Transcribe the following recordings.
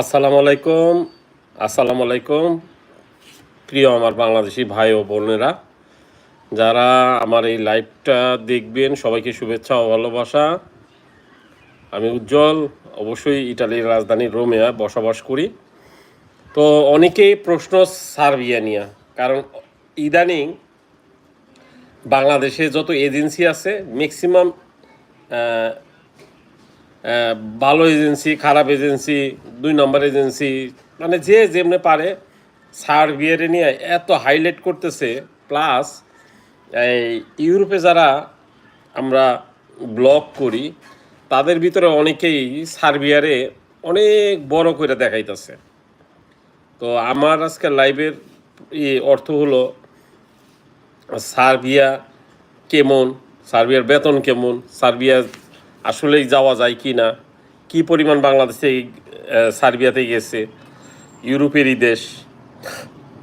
আসসালামু আলাইকুম আসসালামু আলাইকুম। প্রিয় আমার বাংলাদেশি ভাই ও বোনেরা, যারা আমার এই লাইভটা দেখবেন, সবাইকে শুভেচ্ছা ও ভালোবাসা। আমি উজ্জ্বল, অবশ্যই ইটালির রাজধানী রোমে বসবাস করি। তো অনেকেই প্রশ্ন সার্বিয়া নিয়ে, কারণ ইদানিং বাংলাদেশে যত এজেন্সি আছে ম্যাক্সিমাম ভালো এজেন্সি, খারাপ এজেন্সি, দুই নম্বর এজেন্সি মানে যে যেমনি পারে সার্বিয়ারে নিয়ে এত হাইলাইট করতেছে প্লাস এই ইউরোপে যারা আমরা ব্লগ করি, তাদের ভিতরে অনেকেই সার্বিয়ারে অনেক বড় করে দেখাইতেছে। তো আমার আজকে লাইভের অর্থ হলো সার্বিয়া কেমন সার্বিয়ার বেতন কেমন সার্বিয়া আসলেই যাওয়া যায় কি না? কি পরিমাণ বাংলাদেশে সার্বিয়াতে গেছে? ইউরোপেরই দেশ।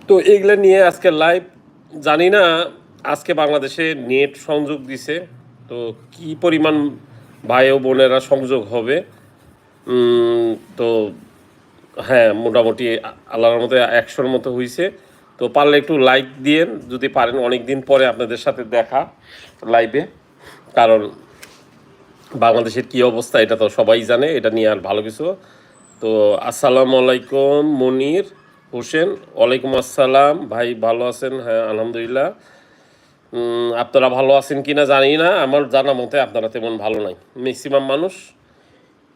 তো এগুলো নিয়ে আজকে লাইভ জানি না, আজকে বাংলাদেশে নেট সংযোগ দিছে। তো কি পরিমাণ ভাই ও বোনেরা সংযোগ হবে? তো হ্যাঁ মোটামুটি আল্লাহর মতো একশোর মতো হয়েছে তো পারলে একটু লাইক দিয়েন, যদি পারেন অনেক দিন পরে আপনাদের সাথে দেখা লাইভে কারণ বাংলাদেশের কি অবস্থা, এটা তো সবাই জানে, এটা নিয়ে আর ভালো কিছু। তো আসসালামু আলাইকুম, মনির, হোসেন, ওয়ালাইকুম আসসালাম। ভাই, ভালো আছেন? হ্যাঁ আলহামদুলিল্লাহ। আপনারা ভালো আছেন কি না জানি না, আমার জানা মতে আপনারা তেমন ভালো নাই। ম্যাক্সিমাম মানুষ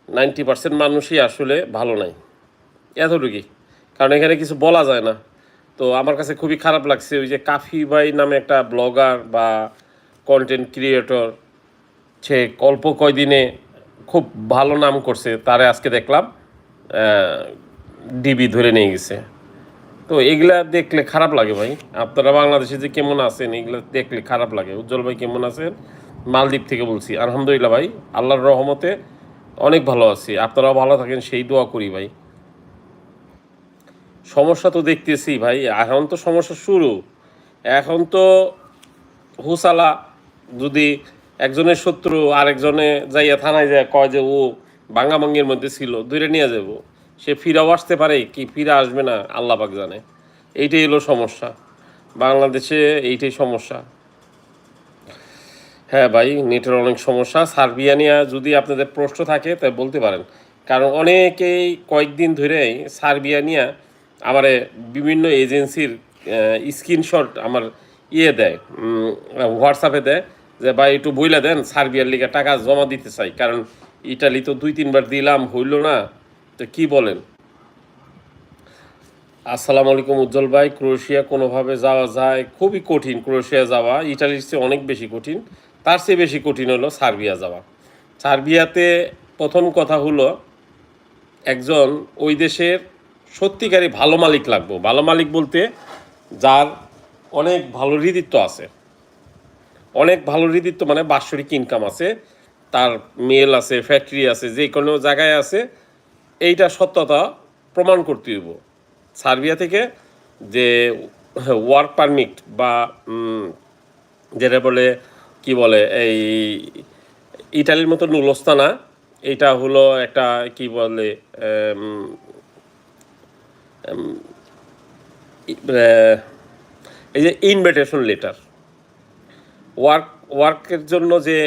নাইনটি পার্সেন্ট মানুষই আসলে ভালো নাই। এতটুকুই, কারণ এখানে কিছু বলা যায় না। তো আমার কাছে খুবই খারাপ লাগছে, ওই যে কাফি ভাই নামে একটা ব্লগার বা কন্টেন্ট ক্রিয়েটর সে অল্প কয়দিনে খুব ভালো নাম করছে, তারে আজকে দেখলাম ডিবি ধরে নিয়ে গেছে। তো এগুলা দেখলে খারাপ লাগে ভাই। আপনারা বাংলাদেশে যে কেমন আছেন, এগুলা দেখলে খারাপ লাগে। উজ্জ্বল ভাই কেমন আছেন? মালদ্বীপ থেকে বলছি। আলহামদুলিল্লাহ ভাই, আল্লাহর রহমতে অনেক ভালো আছি। আপনারাও ভালো থাকেন, সেই দোয়া করি ভাই। সমস্যা তো দেখতেছি ভাই, এখন তো সমস্যা শুরু। এখন তো হুসালা যদি একজনের শত্রু, আরেকজনে যাইয়া থানায় যায় কয় যে, ও ভাঙ্গাভাঙ্গির মধ্যে ছিল, দূরে নিয়ে যাব সে ফিরাও আসতে পারে, কি ফিরে আসবে না, আল্লাহ পাক জানে। এইটাই হলো সমস্যা। বাংলাদেশে এইটাই সমস্যা। হ্যাঁ ভাই, নেটের অনেক সমস্যা। সার্বিয়া নিয়ে যদি আপনাদের প্রশ্ন থাকে তাই বলতে পারেন। কারণ অনেকেই কয়েকদিন ধরেই সার্বিয়া নিয়ে আমার বিভিন্ন এজেন্সির স্ক্রিনশট আমার ইয়ে দেয় হোয়াটসঅ্যাপে দেয়। যে ভাই একটু বইলা দেন, সার্বিয়ার লিগে টাকা জমা দিতে চাই, কারণ ইটালি তো দুই, তিনবার দিলাম, হইল না। তো কি বলেন? আসসালামু আলাইকুম, উজ্জ্বল ভাই। ক্রোয়েশিয়া কোনোভাবে যাওয়া যায়? খুবই কঠিন ক্রোয়েশিয়া যাওয়া। ইটালির চেয়ে অনেক বেশি কঠিন। তার চেয়ে বেশি কঠিন হলো সার্বিয়া যাওয়া। সার্বিয়াতে প্রথম কথা হলো, একজন ওই দেশের সত্যিকারই ভালো মালিক লাগবো। ভালো মালিক বলতে যার অনেক ভালো হৃদিত্ব আছে। অনেক ভালো হৃদিত্ব মানে বাৎসরিক ইনকাম আছে। তার মেল আছে ফ্যাক্টরি আছে, যে কোনো জায়গায় আছে। এইটা সত্যতা প্রমাণ করতে হইব। সার্বিয়া থেকে যে ওয়ার্ক পারমিট বা যেটা বলে, কি বলে, এই ইটালির মতো নুলস্তানা এটা হলো একটা, কি বলে এই যে ইনভিটেশন লেটার ওয়ার্ক ওয়ার্কের জন্য যে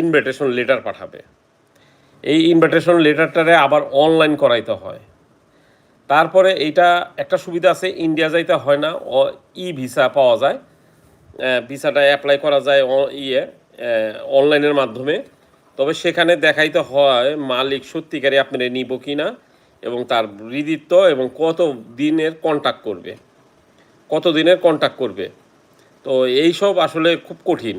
ইনভিটেশন লেটার পাঠাবে। এই ইনভিটেশন লেটারটারে আবার অনলাইন করাইতে হয়। তারপরে এইটা একটা সুবিধা আছে ইন্ডিয়া যাইতে হয় না ই ভিসা পাওয়া যায়। ভিসাটা অ্যাপ্লাই করা যায় ইয়ে অনলাইনের মাধ্যমে। তবে সেখানে দেখাইতে হয়, মালিক সত্যিকারই আপনারা নিব কি না এবং তার হৃদিত্ব এবং কত দিনের কন্ট্যাক্ট করবে। কত দিনের কন্ট্যাক্ট করবে। তো এই সব আসলে খুব কঠিন।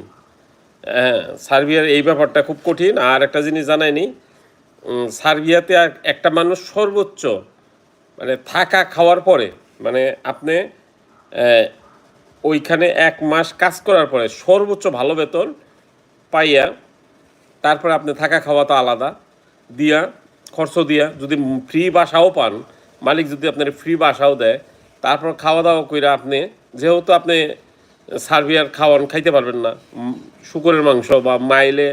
হ্যাঁ সার্বিয়ার এই ব্যাপারটা খুব কঠিন। আর একটা জিনিস জানায়নি সার্বিয়াতে একটা মানুষ সর্বোচ্চ মানে থাকা খাওয়ার পরে মানে আপনি ওইখানে এক মাস কাজ করার পরে সর্বোচ্চ ভালো বেতন পাইয়া তারপরে আপনি থাকা খাওয়া তো আলাদা। দিয়া, খরচ দিয়া যদি ফ্রি বাসাও পান, মালিক যদি আপনার ফ্রি বাসাও দেয়, তারপর খাওয়া দাওয়া কইরা আপনি, যেহেতু আপনি সার্বিয়ার খাওয়ান খাইতে পারবেন না। শুকরের মাংস বা মাইলে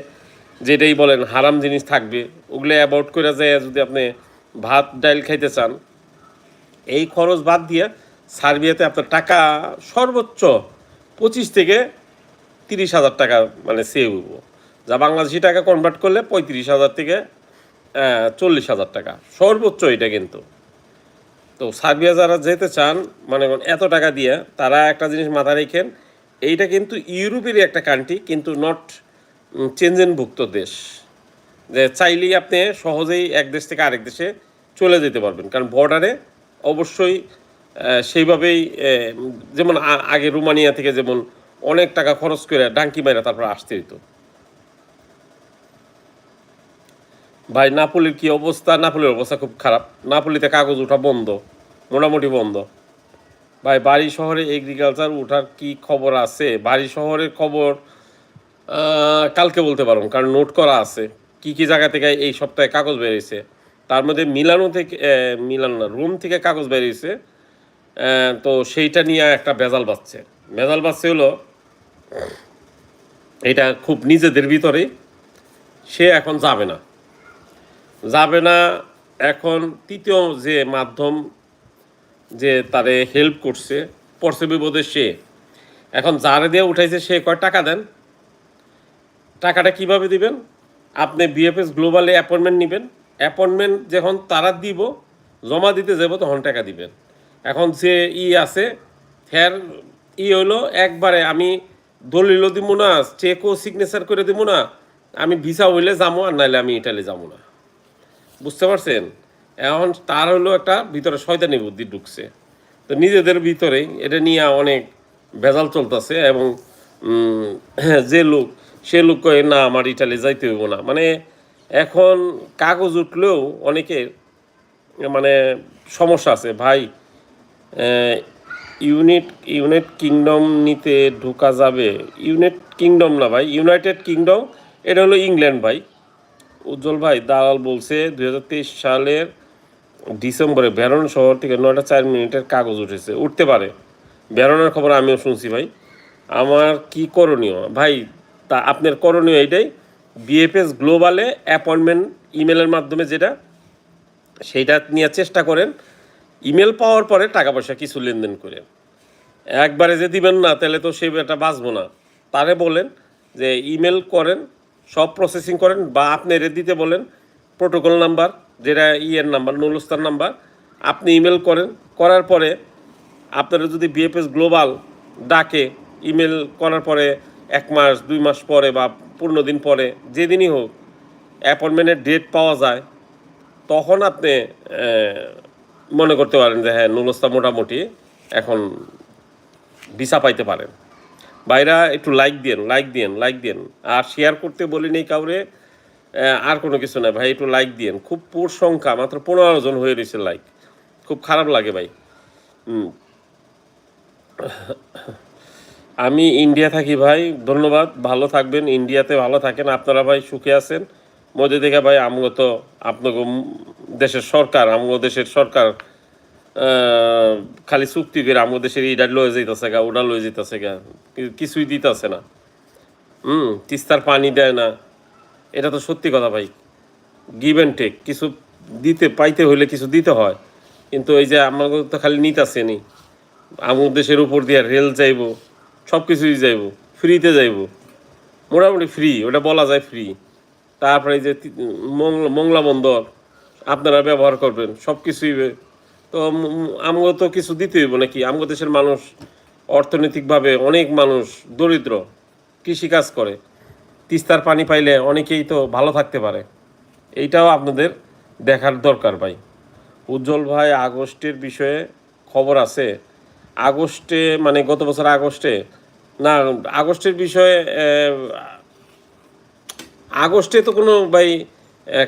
যেটাই বলেন হারাম জিনিস থাকবে, ওগুলো অ্যাভয়েড করে যায় যদি আপনি ভাত, ডাইল খাইতে চান। এই খরচ বাদ দিয়ে সার্বিয়াতে আপনার টাকা সর্বোচ্চ পঁচিশ থেকে তিরিশ হাজার টাকা মানে সেভ হব যা বাংলাদেশি টাকা কনভার্ট করলে পঁয়ত্রিশ হাজার থেকে চল্লিশ হাজার টাকা। সর্বোচ্চ এটা কিন্তু। তো সার্বিয়া যারা যেতে চান মানে এত টাকা দিয়ে তারা একটা জিনিস মাথায় রেখেন এইটা কিন্তু ইউরোপেরই একটা কান্ট্রি কিন্তু নট চেঞ্জেনভুক্ত দেশ। যে চাইলেই আপনি সহজেই এক দেশ থেকে আরেক দেশে চলে যেতে পারবেন। কারণ বর্ডারে অবশ্যই সেইভাবেই যেমন আগে রোমানিয়া থেকে যেমন অনেক টাকা খরচ করে ডাঙ্কি মাইরা তারপর আসতে হতো ভাই নাপোলির কি অবস্থা? নাপোলির অবস্থা খুব খারাপ। নাপোলিতে কাগজ ওঠা বন্ধ, মোটামুটি বন্ধ। ভাই, বাড়ি শহরে এগ্রিকালচার ওঠার কি খবর আছে? বাড়ি শহরের খবর কালকে বলতে পারুন কারণ নোট করা আছে। কি কি জায়গা থেকে এই সপ্তাহে কাগজ বেরিয়েছে? তার মধ্যে মিলানো থেকে মিলানো না, রোম থেকে কাগজ বেরিয়েছে। তো সেইটা নিয়ে একটা ভেজাল বাজছে। ভেজাল বাজছে হলো, এটা খুব নিজেদের ভিতরে সে এখন যাবে না। যাবে না, এখন তৃতীয় যে মাধ্যম যে তারে হেল্প করছে পড়ছে বিপদে সে। এখন যারে দিয়ে উঠাইছে, সে কয়, টাকা দেন। টাকাটা কীভাবে দিবেন? আপনি বিএফএস গ্লোবালে অ্যাপয়েন্টমেন্ট নেবেন। অ্যাপয়েন্টমেন্ট যখন তারা দিব, জমা দিতে যাব, তখন টাকা দিবেন। এখন যে ই আছে হ্যার ই হলো, একবারে আমি দলিলও দিব না চেকও সিগনেচার করে দিব না, আমি ভিসা হইলে যাব আর নাহলে আমি ইটালি যাব না। বুঝতে পারছেন? এখন তার হলো একটা ভিতরে শয়তানি বুদ্ধি ঢুকছে। তো নিজেদের ভিতরেই এটা নিয়ে অনেক ভেজাল চলতেছে এবং যে লোক, সে লোক কয়ে, না, আমার ইটালি যাইতে হইব না। মানে এখন কাগজ উঠলেও অনেকের মানে সমস্যা আছে। ভাই ইউনিট ইউনাইট কিংডম নিতে ঢোকা যাবে। ইউনাইট কিংডম না ভাই, ইউনাইটেড কিংডম, এটা হলো ইংল্যান্ড ভাই। উজ্জ্বল ভাই, দালাল বলছে দু হাজার তেইশ সালের ডিসেম্বরে ভ্যারন শহর থেকে নয়টা চার মিনিটের কাগজ উঠেছে। উঠতে পারে। ভ্যারনের খবর আমিও শুনছি ভাই। আমার কি করণীয়? ভাই, তা আপনার করণীয় এইটাই? বিএফএস গ্লোবালে অ্যাপয়েন্টমেন্ট ইমেলের মাধ্যমে যেটা, সেইটা নিয়ে চেষ্টা করেন। ইমেল পাওয়ার পরে টাকা পয়সা কিছু লেনদেন করেন। একবারে যে দিবেন না, তাহলে তো সেই এটা বাঁচবো না। তারে বলেন যে ইমেল করেন, সব প্রসেসিং করেন বা আপনি রে দিতে বলেন প্রোটোকল নাম্বার যেটা ইয়ের নাম্বার নুলস্তার নাম্বার, আপনি ইমেল করেন, করার পরে আপনারা যদি বিএফএস গ্লোবাল ডাকে ইমেল করার পরে এক মাস, দুই মাস পরে বা পনেরো দিন পরে, যেদিনই হোক অ্যাপয়েন্টমেন্টের ডেট পাওয়া যায়, তখন আপনি মনে করতে পারেন যে হ্যাঁ নুলস্তা মোটামুটি এখন ভিসা পাইতে পারেন। বাইরা একটু লাইক দিন লাইক দিন লাইক দিন আর শেয়ার করতে বলি নেই কাউরে আর কোনো কিছু না ভাই, একটু লাইক দিন খুব পুর সংখ্যা, মাত্র পনেরো জন হয়ে রয়েছে লাইক খুব খারাপ লাগে ভাই। আমি ইন্ডিয়া থাকি ভাই, ধন্যবাদ, ভালো থাকবেন ইন্ডিয়াতে ভালো থাকেন, আপনারা ভাই সুখে আছেন। মধ্যে থেকে ভাই আমগো তো আপনাকে দেশের সরকার, আমগো দেশের সরকার খালি চুক্তি করে আমগো দেশের ইডা লয়ে যাইতেছে গা ওটা লয়ে যাইতেছে গা কিছুই দিতেছে না। হুম তিস্তার পানি দেয় না। এটা তো সত্যি কথা ভাই। গিভ অ্যান্ড টেক কিছু দিতে, পাইতে হইলে কিছু দিতে হয়। কিন্তু এই যে আমাকে তো খালি নিতাছে নি। আমার দেশের উপর দিয়ে রেল যাইব সব কিছুই যাইব, ফ্রিতে যাইব। মোটামুটি ফ্রি ওটা বলা যায় ফ্রি তারপরে এই যে মংলা বন্দর, আপনারা ব্যবহার করবেন সব কিছুই তো আমগো তো কিছু দিতে হইব নাকি? আমগো দেশের মানুষ অর্থনৈতিকভাবে অনেক মানুষ দরিদ্র, কৃষিকাজ করে। তিস্তার পানি পাইলে অনেকেই তো ভালো থাকতে পারে। এইটাও আপনাদের দেখার দরকার ভাই। উজ্জ্বল ভাই আগস্টের বিষয়ে খবর আছে। আগস্টে মানে গত বছর আগস্টে, না, আগস্টের বিষয়ে আগস্টে তো কোনো ভাই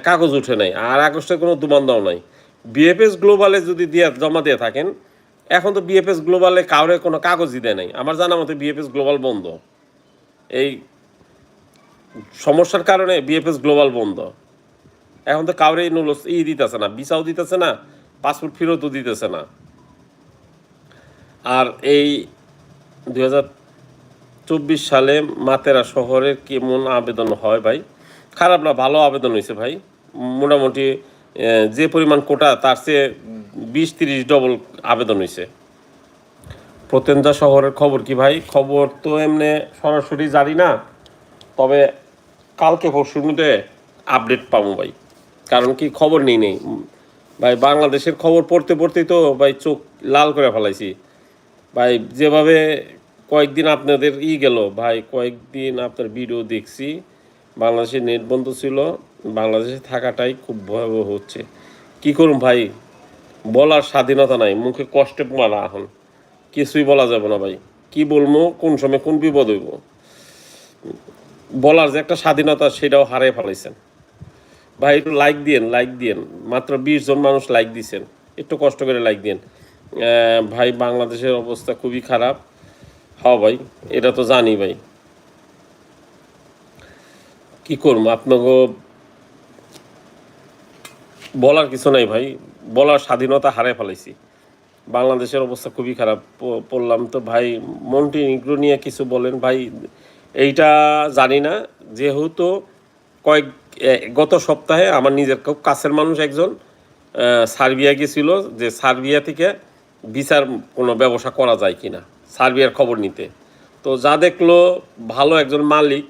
কাগজ উঠে নাই, আর আগস্টে কোনো দুমান্দাও নাই। বিএফএস গ্লোবালে যদি দিয়ে, জমা দিয়ে থাকেন, এখন তো বিএফএস গ্লোবালে কাউরে কোনো কাগজই দেয় নাই। আমার জানা মতে বিএফএস গ্লোবাল বন্ধ। এই সমস্যার কারণে বিএফএস গ্লোবাল বন্ধ। এখন তো কাউরে নুলস ই দিতেছে না ভিসাও দিতেছে না, পাসপোর্ট ফেরতও দিতেছে না। আর এই দুই চব্বিশ সালে মাতেরা শহরের কেমন আবেদন হয় ভাই? খারাপ না, ভালো আবেদন হয়েছে ভাই। মোটামুটি যে পরিমাণ কোটা, তার চেয়ে বিশ তিরিশ ডবল আবেদন হয়েছে। প্রতেন্দা শহরের খবর কি ভাই? খবর তো এমনি সরাসরি জানি না। তবে কালকে পরশুর মধ্যে আপডেট পাবো ভাই। কারণ কি খবর নেই নেই। ভাই, বাংলাদেশের খবর পড়তে পড়তেই তো ভাই চোখ লাল করে ফেলাইছি। ভাই, যেভাবে কয়েকদিন আপনাদের ই গেল, ভাই, কয়েকদিন আপনার ভিডিও দেখছি। বাংলাদেশে নেট বন্ধ ছিল, বাংলাদেশে থাকাটাই খুব ভয়াবহ হচ্ছে। কি করুন ভাই? বলার স্বাধীনতা নাই, মুখে কষ্টে মারা এখন। কিছুই বলা যাবে না ভাই। কি বলব, কোন সময় কোন বিপদ হইব? বলার যে একটা স্বাধীনতা, সেটাও হারিয়ে ফেলাইছেন। ভাই, একটু লাইক দিয়েন লাইক দিয়েন। মাত্র বিশ জন মানুষ লাইক দিছেন। একটু কষ্ট করে লাইক দিয়েন। ভাই, বাংলাদেশের অবস্থা খুবই খারাপ। হ্যাঁ ভাই, এটা তো জানি ভাই। কি করব, আপনাকে বলার কিছু নাই ভাই। বলার স্বাধীনতা হারিয়ে ফেলাইছি। বাংলাদেশের অবস্থা খুবই খারাপ। পড়লাম তো ভাই মন্টি নিগ্রো নিয়ে কিছু বলেন। ভাই এইটা জানি না, যেহেতু কয়েক গত সপ্তাহে আমার নিজের খুব কাছের মানুষ একজন সার্বিয়া গেছিল যে সার্বিয়া থেকে ভিসার কোনো ব্যবসা করা যায় কি না সার্বিয়ার খবর নিতে। তো যা দেখল, ভালো একজন মালিক,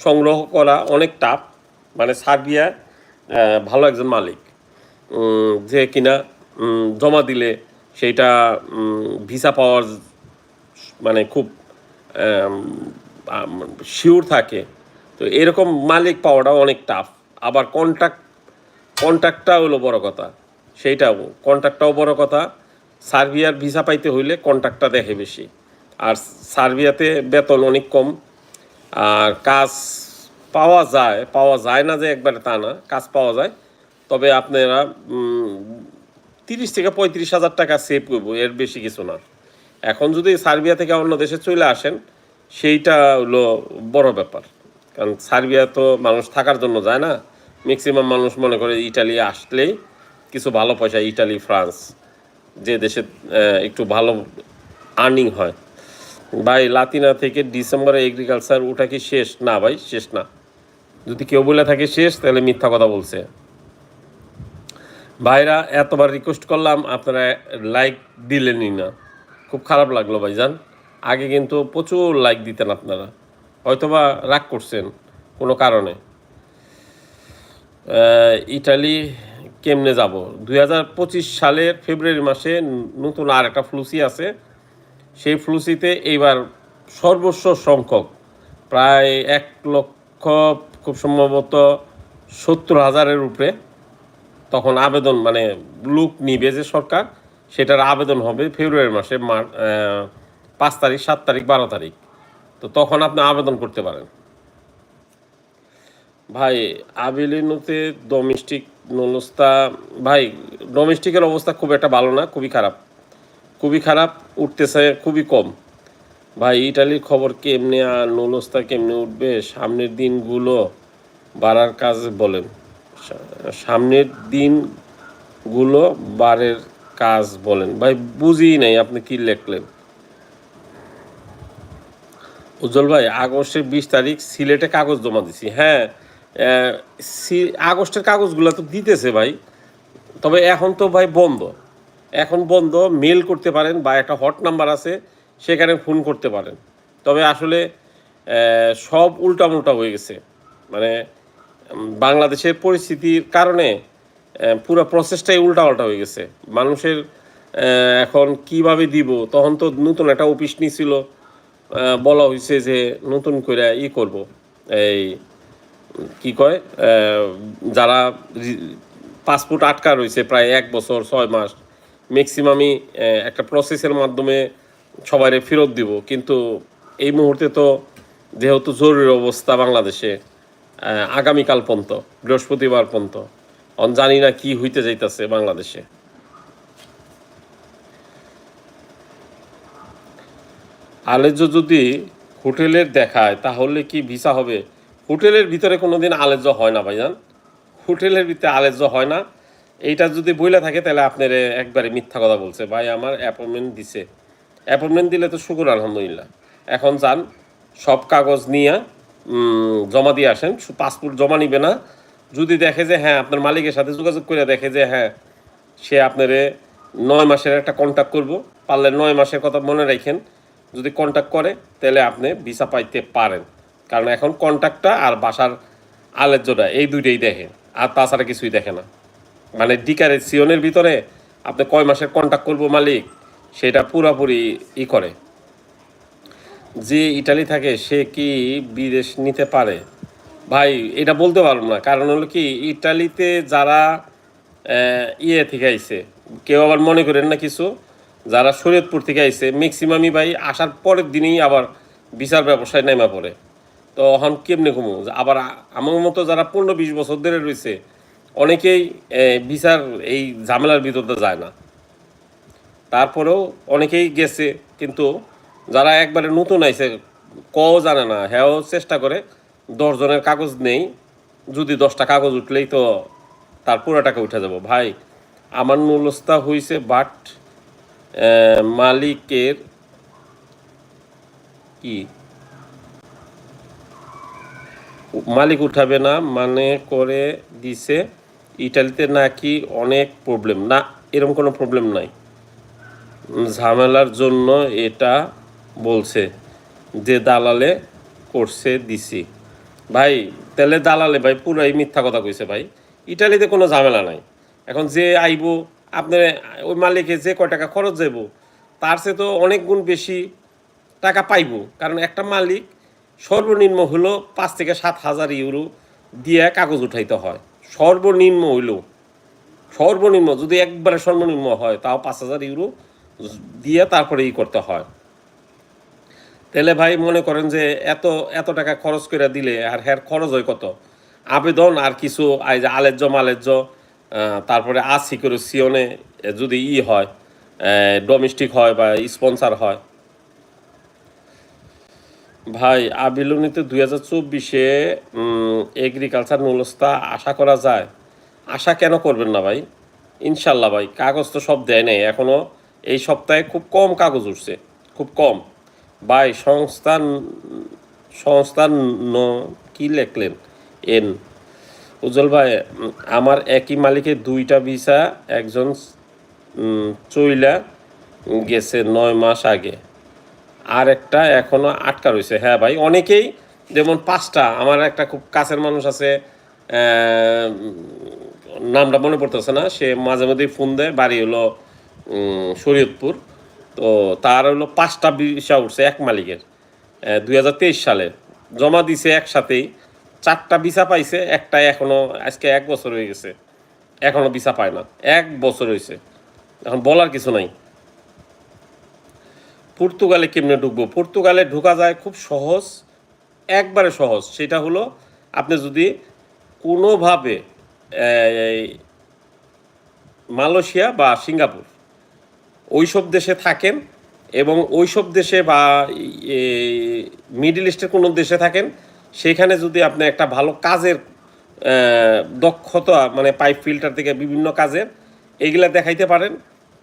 সংগ্রহ করা অনেক টাফ মানে সার্বিয়া ভালো একজন মালিক যে কিনা জমা দিলে সেইটা ভিসা পাওয়ার মানে খুব শিওর থাকে। তো এরকম মালিক পাওয়াটা অনেক টাফ আবার কন্ট্রাক্ট কন্ট্রাক্টটা হলো বড় কথা। সেইটাও কন্ট্রাক্টটাও বড় কথা। সার্বিয়ার ভিসা পাইতে হইলে কন্ট্রাক্টটা দেখে বেশি। আর সার্বিয়াতে বেতন অনেক কম। আর কাজ পাওয়া যায় পাওয়া যায় না যে একবারে তা না, কাজ পাওয়া যায়। তবে আপনারা তিরিশ থেকে পঁয়ত্রিশ হাজার টাকা সেভ করব, এর বেশি কিছু না। এখন যদি সার্বিয়া থেকে অন্য দেশে চলে আসেন সেইটা হলো বড় ব্যাপার। কারণ সার্বিয়া তো মানুষ থাকার জন্য যায় না। ম্যাক্সিমাম মানুষ মনে করে ইটালি আসলেই কিছু ভালো পয়সা ইটালি, ফ্রান্স, যে দেশে একটু ভালো আর্নিং হয়। ভাই, লাতিনা থেকে ডিসেম্বরে এগ্রিকালচার ওটা কি শেষ? না ভাই, শেষ না। যদি কেউ বলে থাকে শেষ, তাহলে মিথ্যা কথা বলছে। ভাইরা, এতবার রিকোয়েস্ট করলাম, আপনারা লাইক দিলেনই না। খুব খারাপ লাগল ভাই ভাইজান। আগে কিন্তু প্রচুর লাইক দিতেন আপনারা। হয়তোবা রাগ করছেন কোনো কারণে। ইটালি কেমনে যাব? দুই হাজার পঁচিশ সালের ফেব্রুয়ারি মাসে নতুন আর একটা ফ্লুসি আছে। সেই ফ্লুসিতে এইবার সর্বস্ব সংখ্যক প্রায় এক লক্ষ, খুব সম্ভবত সত্তর হাজারের উপরে তখন আবেদন মানে লুক নিবে যে সরকার, সেটার আবেদন হবে ফেব্রুয়ারি মাসে পাঁচ তারিখ, সাত তারিখ, বারো তারিখ। তো তখন আপনি আবেদন করতে পারেন। ভাই, আবেলিনুতে ডোমেস্টিক নলস্তা, ভাই ডোমেস্টিকের অবস্থা খুব একটা ভালো না, খুবই খারাপ। খুবই খারাপ, উঠতেছে খুবই কম। ভাই, ইটালির খবর কেমনে আর নলস্তা কেমনে উঠবে, সামনের দিনগুলো বাড়ার কাজ বলেন। সামনের দিনগুলো বারের কাজ বলেন। ভাই বুঝি নাই আপনি কি লিখলেন। উজ্জ্বল ভাই আগস্টের বিশ তারিখ সিলেটে কাগজ জমা দিছি। হ্যাঁ আগস্টের কাগজগুলো তো দিতেছে ভাই। তবে এখন তো ভাই বন্ধ। এখন বন্ধ মেল করতে পারেন বা একটা হট নাম্বার আছে সেখানে ফোন করতে পারেন। তবে আসলে সব উল্টামুল্টা হয়ে গেছে। মানে বাংলাদেশের পরিস্থিতির কারণে পুরো প্রসেসটাই উল্টাপাল্টা হয়ে গেছে। মানুষের এখন কীভাবে দিব তখন তো নতুন একটা অফিস আহ, বলা হয়েছে যে নতুন করে ই করব। এই, কি কয় যারা পাসপোর্ট আটকা রয়েছে প্রায় এক বছর, ছয় মাস ম্যাক্সিমামই একটা প্রসেসের মাধ্যমে সবাইরে ফেরত দিব। কিন্তু এই মুহূর্তে তো যেহেতু জরুরি অবস্থা বাংলাদেশে আগামীকাল পর্যন্ত, বৃহস্পতিবার পর্যন্ত, অন জানি না কি হইতে যাইতেছে বাংলাদেশে। আলেজ্য যদি হোটেলের দেখায়, তাহলে কি ভিসা হবে? হোটেলের ভিতরে কোনোদিন আলেজ্য হয় না, ভাইজান। হোটেলের ভিতরে আলেজ্য হয় না। এইটা যদি বইলে থাকে, তাহলে আপনার একবারে মিথ্যা কথা বলছে। ভাই, আমার অ্যাপয়েন্টমেন্ট দিছে। অ্যাপয়েন্টমেন্ট দিলে তো শুকুর, আলহামদুলিল্লাহ। এখন যান, সব কাগজ নিয়ে জমা দিয়ে আসেন। পাসপোর্ট জমা নিবে না। যদি দেখে যে হ্যাঁ আপনার মালিকের সাথে যোগাযোগ করে দেখে যে হ্যাঁ সে আপনারে নয় মাসের একটা কন্ট্যাক্ট করব। পারলে নয় মাসের কথা মনে রাখেন। যদি কন্ট্যাক্ট করে, তাহলে আপনি ভিসা পাইতে পারেন। কারণ এখন কন্ট্যাক্টটা আর বাসার আলেজ্যটা এই দুইটাই দেখে আর তাছাড়া কিছুই দেখে না। মানে ডিকারের সিওনের ভিতরে আপনি কয় মাসের কন্ট্যাক্ট করব মালিক, সেটা পুরাপুরি ই করে। যে ইটালি থাকে, সে কি বিদেশ নিতে পারে? ভাই, এটা বলতে পারব না। কারণ হলো কি, ইটালিতে যারা ইয়ে থেকে আইছে, কেউ আবার মনে করেন না কিছু যারা শরীয়তপুর থেকে আইসে ম্যাক্সিমামই ভাই আসার পরের দিনেই আবার বিচার ব্যবসায় নেমা পড়ে। তো এখন কেমনে কমু আবার আমার মতো যারা পনেরো বিশ বছর ধরে রয়েছে, অনেকেই বিচার এই ঝামেলার ভিতরতে যায় না। তারপরেও অনেকেই গেছে, কিন্তু যারা একবারে নতুন আইছে, কও জানে না হ্যাঁ চেষ্টা করে দশজনের কাগজ নেই, যদি দশটা কাগজ উঠলেই তো তার পুরো টাকা উঠে যাব। ভাই, আমার নুলস্তা হইছে বাট মালিকের কি? মালিক উঠাবে না মানে করে দিছে। ইটালিতে নাকি অনেক প্রবলেম না এরকম কোনো প্রবলেম নাই। ঝামেলার জন্য এটা বলছে যে দালালে করছে দিছি। ভাই, তাহলে দালালে ভাই, পুরাই মিথ্যা কথা কইছে ভাই। ইটালিতে কোনো ঝামেলা নাই। এখন যে আইবো আপনার ওই মালিকে যে কয় টাকা খরচ যাইব, তার সে তো অনেক গুণ বেশি টাকা পাইবো। কারণ একটা মালিক সর্বনিম্ন হলো পাঁচ থেকে সাত হাজার ইউরো দিয়ে কাগজ উঠাইতে হয়। সর্বনিম্ন হইল। সর্বনিম্ন, যদি একবারে সর্বনিম্ন হয়, তাও পাঁচ হাজার ইউরো দিয়ে তারপরে ই করতে হয়। তাহলে ভাই মনে করেন যে এত এত টাকা খরচ করে দিলে আর হ্যার খরচ হয় কত? আবেদন আর কিছু আলেজ্য মালেজ্য তারপরে আসি করে সিওনে যদি ই হয় ডোমেস্টিক হয় বা স্পন্সার হয়। ভাই, আবিলনিতে দুই হাজার চব্বিশে এগ্রিকালচার নুলস্তা আশা করা যায়। আশা কেন করবেন না ভাই? ইনশাল্লাহ ভাই, কাগজ তো সব দেয় নাই এখনও এই সপ্তাহে খুব কম কাগজ উঠছে, খুব কম। ভাই, সংস্থান সংস্থান কি লেখলেন? এন উজ্জ্বল ভাই, আমার একই মালিকের দুইটা ভিসা, একজন চইলা গেছে নয় মাস আগে। আর একটা এখনও আটকা রয়েছে হ্যাঁ ভাই, অনেকেই যেমন পাঁচটা, আমার একটা খুব কাছের মানুষ আছে নামটা মনে পড়তেছে না, সে মাঝে মধ্যেই ফোন দেয়, বাড়ি হলো শরীয়তপুর। তো তার হলো পাঁচটা ভিসা উঠছে এক মালিকের দুই হাজার তেইশ সালে। জমা দিছে একসাথেই। চারটা ভিসা পাইছে একটা এখনও, আজকে এক বছর হয়ে গেছে। এখনও ভিসা পায় না। এক বছর হয়েছে এখন বলার কিছু নাই। পর্তুগালে কেমনে ঢুকবো? পর্তুগালে ঢোকা যায় খুব সহজ, একবারে সহজ। সেটা হলো, আপনি যদি কোনোভাবে মালয়েশিয়া বা সিঙ্গাপুর, ওইসব দেশে থাকেন এবং ওইসব দেশে বা মিডল ইস্টের কোনো দেশে থাকেন সেখানে যদি আপনি একটা ভালো কাজের দক্ষতা মানে পাইপ ফিল্টার থেকে বিভিন্ন কাজের, এইগুলা দেখাইতে পারেন।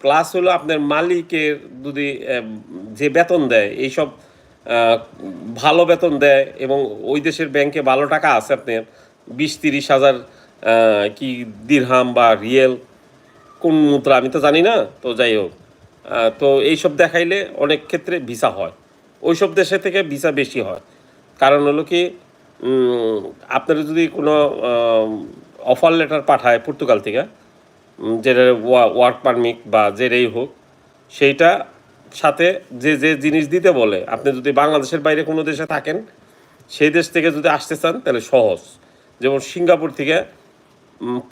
প্লাস হলো আপনার মালিকের যদি যে বেতন দেয়, এইসব ভালো বেতন দেয় এবং ওই দেশের ব্যাংকে ভালো টাকা আছে আপনার বিশ তিরিশ হাজার কি দিরহাম বা রিয়েল, কোন মুদ্রা, আমি তো জানি না, তো যাই হোক। তো এইসব দেখাইলে অনেক ক্ষেত্রে ভিসা হয়। ওইসব দেশে থেকে ভিসা বেশি হয়। কারণ হলো কি আপনারা যদি কোনো অফার লেটার পাঠায় পর্তুগাল থেকে যেটা ওয়ার্ক পারমিট বা যেটাই হোক, সেইটা সাথে যে যে জিনিস দিতে বলে, আপনি যদি বাংলাদেশের বাইরে কোনো দেশে থাকেন, সেই দেশ থেকে যদি আসতে চান, তাহলে সহজ। যেমন সিঙ্গাপুর থেকে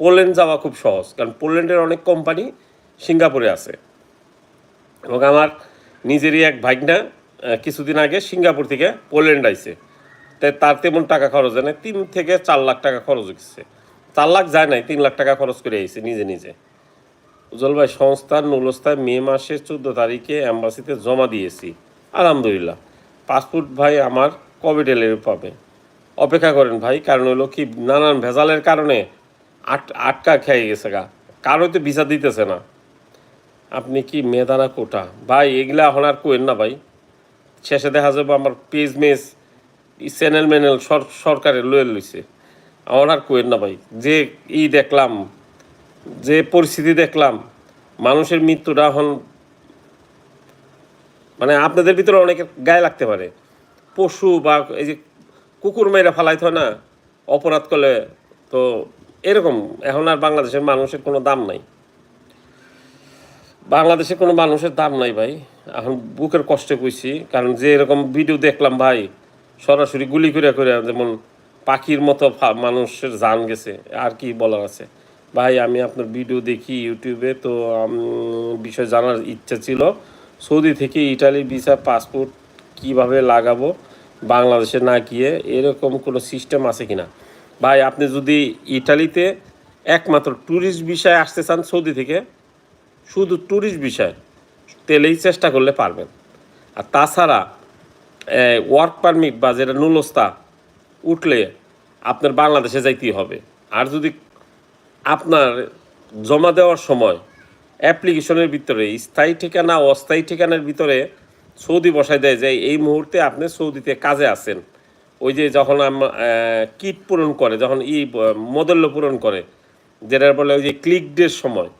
পোল্যান্ড যাওয়া খুব সহজ, কারণ পোল্যান্ডের অনেক কোম্পানি সিঙ্গাপুরে আছে। এবং আমার নিজেরই এক ভাগনা কিছুদিন আগে সিঙ্গাপুর থেকে পোল্যান্ড আইছে। তাই তার তেমন টাকা খরচ হয় না তিন থেকে চার লাখ টাকা খরচ হচ্ছে চার লাখ যায় নাই, তিন লাখ টাকা খরচ করে আইছে নিজে নিজে। উজ্জ্বল ভাই, সংস্থার নুলস্থায় মে মাসের চোদ্দ তারিখে অ্যাম্বাসিতে জমা দিয়েছি। আলহামদুলিল্লাহ। পাসপোর্ট ভাই আমার কবে ডেলিভারি পাবে অপেক্ষা করেন ভাই, কারণ হলো কি নানান ভেজালের কারণে আট, আটকা খেয়ে গেছে গা। কারও তো ভিসা দিতেছে না। আপনি কি মেদানা কোটা? ভাই, এগুলা এখন আর কোয়েন না ভাই। শেষে দেখা যাবে আমার পেজ মেজ চ্যানেল ম্যানেল সরকারের লয়ে লইছে। আমার আর কোয়েন না ভাই, যে ই দেখলাম, যে পরিস্থিতি দেখলাম, মানুষের মৃত্যুটা এখন মানে আপনাদের ভিতরে অনেকের গায়ে লাগতে পারে। পশু বা এই যে কুকুর মেয়েরা ফালাইতে হয় না, অপরাধ করলে তো এরকম, এখন আর বাংলাদেশের মানুষের কোনো দাম নাই। বাংলাদেশে কোনো মানুষের দাম নাই ভাই। এখন বুকের কষ্টে কইছি, কারণ যে এরকম ভিডিও দেখলাম ভাই সরাসরি গুলি করে করে যেমন পাখির মতো মানুষের জান গেছে। আর কি বলার আছে? ভাই, আমি আপনার ভিডিও দেখি ইউটিউবে তো বিষয় জানার ইচ্ছা ছিল। সৌদি থেকে ইটালির ভিসা পাসপোর্ট কীভাবে লাগাবো, বাংলাদেশে না গিয়ে, এরকম কোনো সিস্টেম আছে কিনা? ভাই, আপনি যদি ইটালিতে একমাত্র ট্যুরিস্ট বিষয়ে আসতে চান সৌদি থেকে, শুধু ট্যুরিস্ট বিষয় তেলেই চেষ্টা করলে পারবেন। আর তাছাড়া ওয়ার্ক পারমিট বা যেটা নুলস্তা উঠলে আপনার বাংলাদেশে যাইতেই হবে। আর যদি আপনার জমা দেওয়ার সময় অ্যাপ্লিকেশনের ভিতরে স্থায়ী ঠিকানা, অস্থায়ী ঠিকানার ভিতরে সৌদি বসায় দেয় যে, এই মুহূর্তে আপনি সৌদিতে কাজে আছেন। ওই যে যখন কিট পূরণ করে, যখন ই মদল্য পূরণ করে যেটা বলে ওই যে ক্লিক ডের সময়।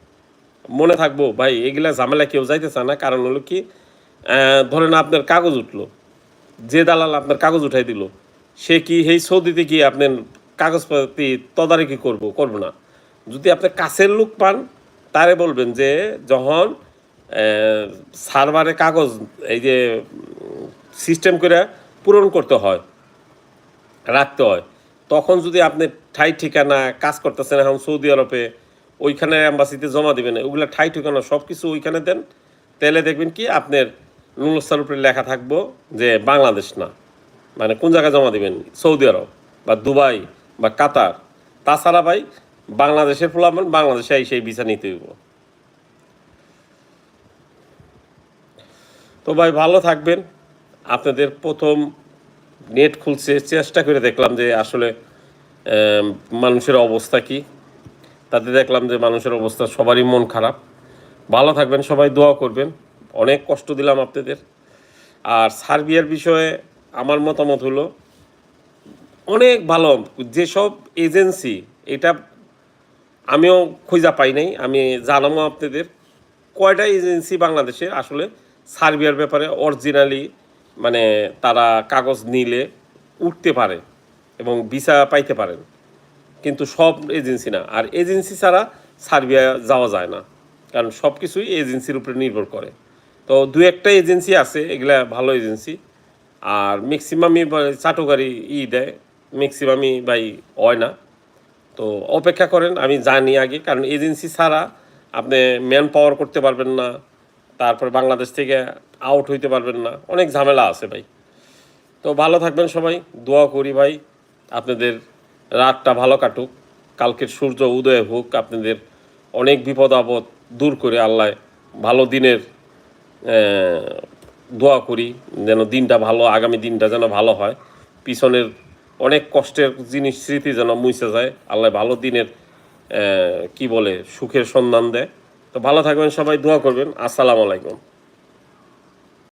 মনে থাকব, ভাই, এগুলা ঝামেলা কেউ যাইতে চায় না। কারণ হলো কি ধরেন আপনার কাগজ উঠল। যে দালাল আপনার কাগজ উঠাই দিল, সে কি এই সৌদিতে গিয়ে আপনার কাগজপাতি তদারকি করব করব না? যদি আপনি কাছের লোক পান, তারে বলবেন যে যখন সার্ভারে কাগজ, এই যে, সিস্টেম করে পূরণ করতে হয়, রাখতে হয়, তখন যদি আপনি ঠাই ঠিকানা কাজ করতেছেন এখন সৌদি আরবে, ওইখানে অ্যাম্বাসিতে জমা দিবেন, ওগুলো ঠাই ঠিকানা সব কিছু ওইখানে দেন, তাহলে দেখবেন কি আপনার নুলস্তার উপরে লেখা থাকব যে বাংলাদেশ না। মানে কোন জায়গায় জমা দিবেন? সৌদি আরব বা দুবাই বা কাতার। তাছাড়া ভাই, বাংলাদেশের ফলাফল বাংলাদেশে এই সেই ভিসা নিতে হইব। তো ভাই, ভালো থাকবেন। আপনাদের প্রথম নেট খুলছে, চেষ্টা করে দেখলাম যে আসলে মানুষের অবস্থা কি। তাতে দেখলাম যে মানুষের অবস্থা সবারই মন খারাপ। ভালো থাকবেন, সবাই দোয়া করবেন। অনেক কষ্ট দিলাম আপনাদের। আর সার্বিয়ার বিষয়ে আমার মতামত হলো, অনেক ভালো, যেসব এজেন্সি, এটা আমিও খুঁজা পাই নাই, আমি জানাব আপনাদের কয়টা এজেন্সি বাংলাদেশে আসলে সার্বিয়ার ব্যাপারে অরিজিনালি মানে তারা কাগজ নিলে উঠতে পারে এবং ভিসা পাইতে পারেন। কিন্তু সব এজেন্সি না, আর এজেন্সি ছাড়া সার্বিয়া যাওয়া যায় না। কারণ সব কিছুই এজেন্সির উপরে নির্ভর করে। তো দু একটা এজেন্সি আছে, এগুলা ভালো এজেন্সি আর ম্যাক্সিমামই চাটুকারি ই দেয় ম্যাক্সিমামই ভাই হয় না। তো অপেক্ষা করেন, আমি জানি আগে, কারণ এজেন্সি ছাড়া আপনি ম্যান পাওয়ার করতে পারবেন না, তারপর বাংলাদেশ থেকে আউট হইতে পারবেন না, অনেক ঝামেলা আছে ভাই। তো ভালো থাকবেন সবাই, দোয়া করি ভাই, আপনাদের রাতটা ভালো কাটুক, কালকের সূর্য উদয় হোক, আপনাদের অনেক বিপদ আপদ দূর করে আল্লাহ ভালো দিনের দোয়া করি যেন দিনটা ভালো, আগামী দিনটা যেন ভালো হয়। পিছনের অনেক কষ্টের জিনিস, স্মৃতি যেন মুছে যায়। আল্লাহ ভালো দিনের কি বলে, সুখের সন্ধান দেয়। তো ভালো থাকবেন সবাই, দোয়া করবেন। আসসালামু আলাইকুম।